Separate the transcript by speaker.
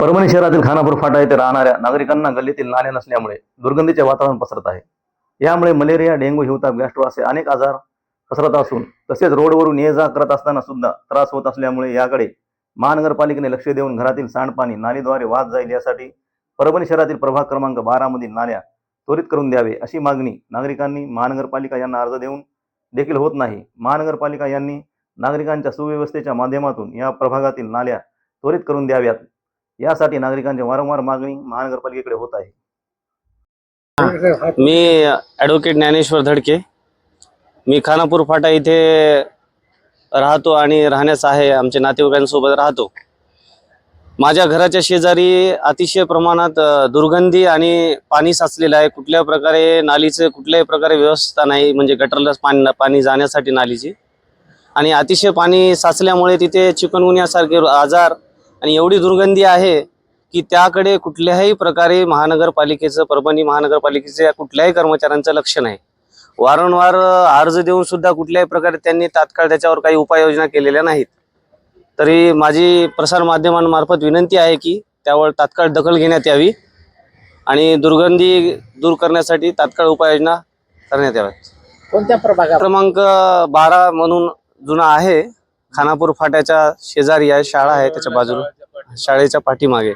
Speaker 1: परभणी शहरातील खानापूर फाटा येथे राहणाऱ्या नागरिकांना गल्लीतील नाले नसल्यामुळे दुर्गंधीचे वातावरण पसरत आहे. यामुळे मलेरिया डेंग्यू हिवताप गॅस्ट्रो असे अनेक आजार पसरत असून तसेच रोडवरून ये जा करत असताना सुद्धा त्रास होत असल्यामुळे याकडे महानगरपालिकेने लक्ष देऊन घरातील सांडपाणी नालीद्वारे वाद जाईल यासाठी परभणी शहरातील प्रभाग क्रमांक बारा मधील नाल्या त्वरित करून द्यावे अशी मागणी नागरिकांनी महानगरपालिका यांना अर्ज देऊन देखील होत नाही. महानगरपालिका यांनी नागरिकांच्या सुव्यवस्थेच्या माध्यमातून या प्रभागातील नाल्या त्वरित करून द्याव्यात. यासाठी नागरिकांची वारंवार मागणी महानगरपालिकेकडे होत आहे.
Speaker 2: मी ॲडव्होकेट ज्ञानेश्वर धडके. मी खानापूर फाटा इथे राहतो आणि राहण्यास आहे आमच्या नातेवाईकांसोबत राहतो. माझ्या घराच्या शेजारी अतिशय प्रमाणात दुर्गंधी आणि पाणी साचलेलं आहे. कुठल्या प्रकारे नालीचं कुठल्याही प्रकारे व्यवस्था नाही म्हणजे गटरला पाणी पाणी जाण्यासाठी नालीची. आणि अतिशय पाणी साचल्यामुळे तिथे चिकनगुन्यासारखे आजार आणि एवढी दुर्गंधी आहे की त्याकडे कुठल्याही प्रकारे महानगरपालिकेचं परभणी महानगरपालिकेचं या कुठल्याही कर्मचाऱ्यांचं लक्ष नाही. वारंवार अर्ज देऊन सुद्धा कुठल्याही प्रकारे त्यांनी तात्काळ त्याच्यावर काही उपाययोजना केलेल्या नाहीत. तरी माझी प्रसार माध्यमांमार्फत विनंती आहे की त्यावर तात्काळ दखल घेण्यात यावी आणि दुर्गंधी दूर करण्यासाठी तात्काळ उपाययोजना करण्यात याव्यात.
Speaker 3: कोणत्या प्रभागात?
Speaker 2: क्रमांक बारा म्हणून जुना आहे. खानापूर फाट्याच्या शेजारी आहे शाळा आहे त्याच्या बाजूला. शाळेच्या पाठीमागे.